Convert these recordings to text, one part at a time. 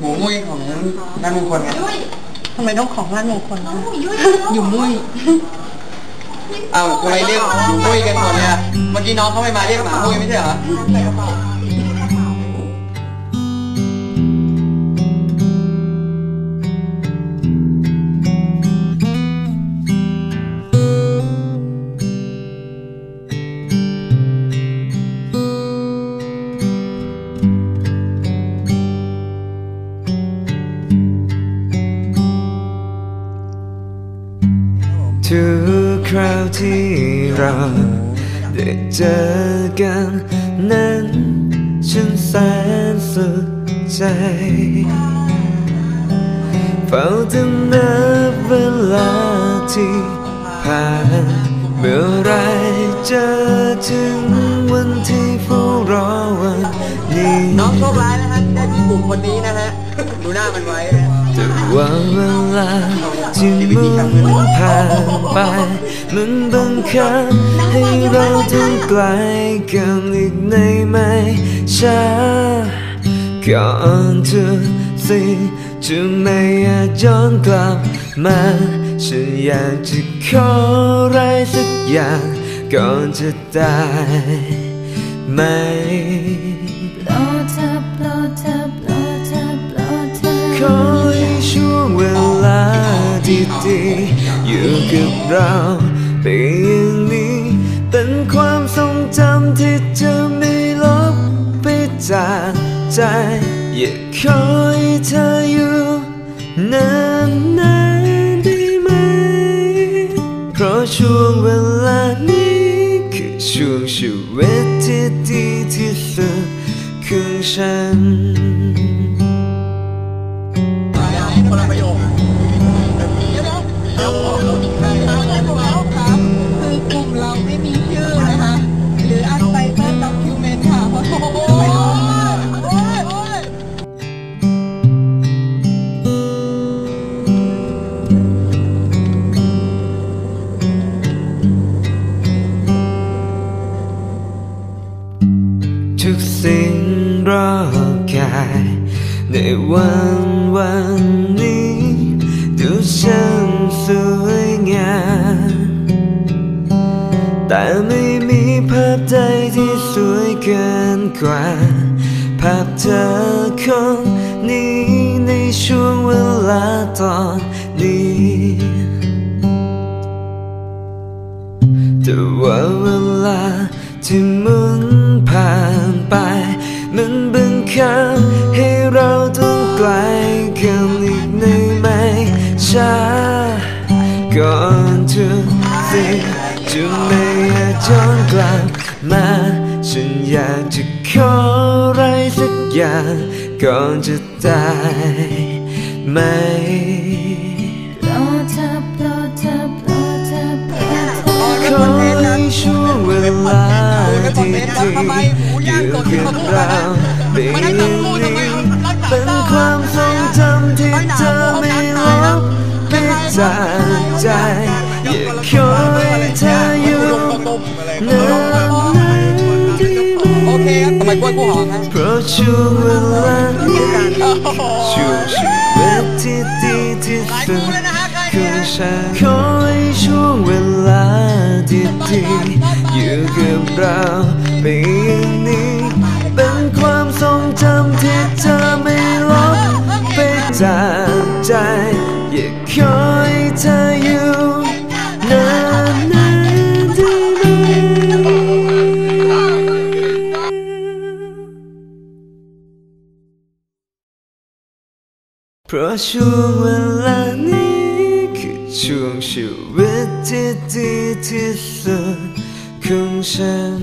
หมูมุ้ยของนายมงคลไงทำไมต้องของร้านมงคลนะอยู่มุ้ยอ้าวทำไมเรียกอยู่มุ้ยกันหมดเนี่ยเมื่อกี้น้องเขาไม่มาเรียกหมามุ้ยไม่ใช่เหรอ เจอกันนั้นฉันแสนสุขใจเฝ้าตั้งนับเวลาที่ผ่านเมื่อไรจะถึงวันที่ รอวันนี้น้องโชคร้ายนะฮะได้ที่กลุ่มคนนี้นะฮะ ดูหน้ามันไว้นะแต่ว่าเวลาที่หมุนผ่านไป มันบังคับให้เราต้องไกลกันอีกในไม่ช้าก่อนทุกสิ่งจะไม่อาจย้อนกลับมาฉันอยากจะขออะไรสักอย่างก่อนจะตาย ไหมโปรดเธอโปรดเธอโปรดเธอโปรดเธอขอให้ช่วงเวลาที่ดีอยู่กับเราไปอย่างนี้เป็นความทรงจำที่จะไม่ลบไปจากใจอยากขอให้เธออยู่นานๆได้ไหมเพราะช่วงเวลา กาย ในวันวันนี้ดูช่างสวยงามแต่ไม่มีภาพใดที่สวยเกินกว่า ภาพเธอคนนี้ในช่วงเวลาตอนนี้แต่ว่าเวลาที่มุ บังคับให้เราต้องไกลกันอีกในไม่ช้าก่อนทุกสิ่งจะไม่อาจย้อนกลับมาฉันอยากจะขออะไรสักอย่างก่อนจะตายไหมโปรดเธอโปรดเธอโปรดเธอโปรดเธอขอให้ช่วงเวลาที่ดีอยู่กับเรา เป็นอย่างนี้เป็นความทรงจำที่เธอไม่ลบไปจากใจอย่ากขอให้เธออยู่นานๆได้ไหมโอเคครับทำไมกล้วยผู้หอมฮะเพราะช่วงเวลานี้ช่วงชีวิตที่ดีที่สุดขอฉันขอให้ช่วงเวลาที่ดีอยู่กับเราไปอย่างนี้ ทรงจำที่เธอไม่ลบไปจากใจ อย่ากขอให้เธออยู่นานๆได้ไหมเพราะช่วงเวลานี้ คือช่วงชีวิตที่ดีที่สุดของฉัน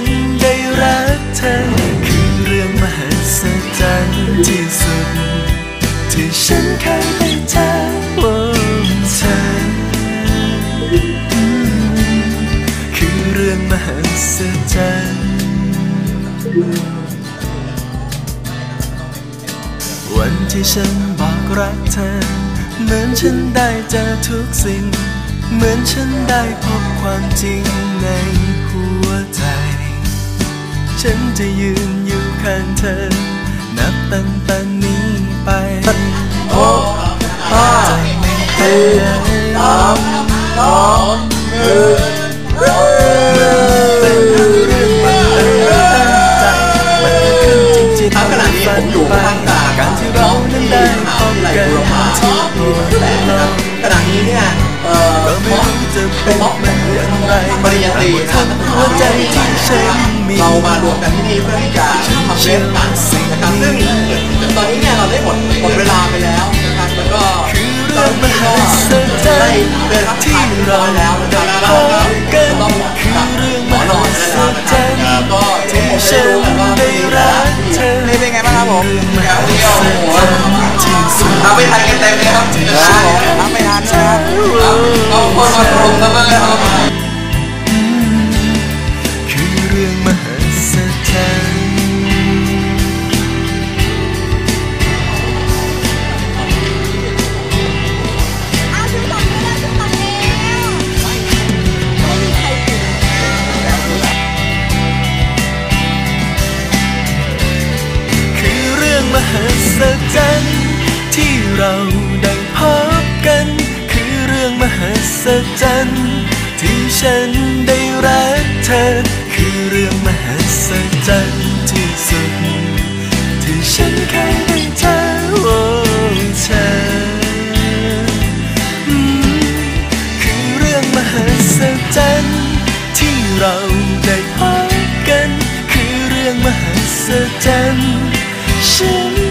น ที่ฉันบอกรักเธอ เหมือนฉันได้เจอทุกสิ่ง เหมือนฉันได้พบความจริงในหัวใจ ฉันจะยืนอยู่ข้างเธอ นับตั้งแต่นี้ไปโอ้ห้าจะไม่เปลี่ยน ปริญญาตรีนะคทั้รับงหัวใจที่ฉันมีเรามารวมกันที่นี่เพื่อที่จะทำเว็บกันนะครับซึ่งตอนนี้เนี่ยเราได้หมดหมดเวลาไปแล้วนะครับแล้วก็คือตอเรื่อนงมนี้ก็หัศจรได้รย์เดินรับประที่ทานเรียบร้เราอยแล้วนะครับได้แล้วพก็บกันต้องคืกลัอบเรื่องหมมอนอหันศแล้วนะคจรัรบรย์แล้วก็ที่ผมฉัได้นรู้กันว่าได้รักเธอนี่เป็นไงบ้างครับผมมหัศจรรย์ที่สุดเอาไปทันกันเต็มเลยครับรับไม่ทันนะครับเอาคนมาตรงกันบ้างครับ อ คือเรื่องมหัศจรรย์ที่สุด ที่ฉันเคยได้เจอโอ้เธอ คือเรื่องมหัศจรรย์ที่เราได้พบกัน คือเรื่องมหัศจรรย์ฉัน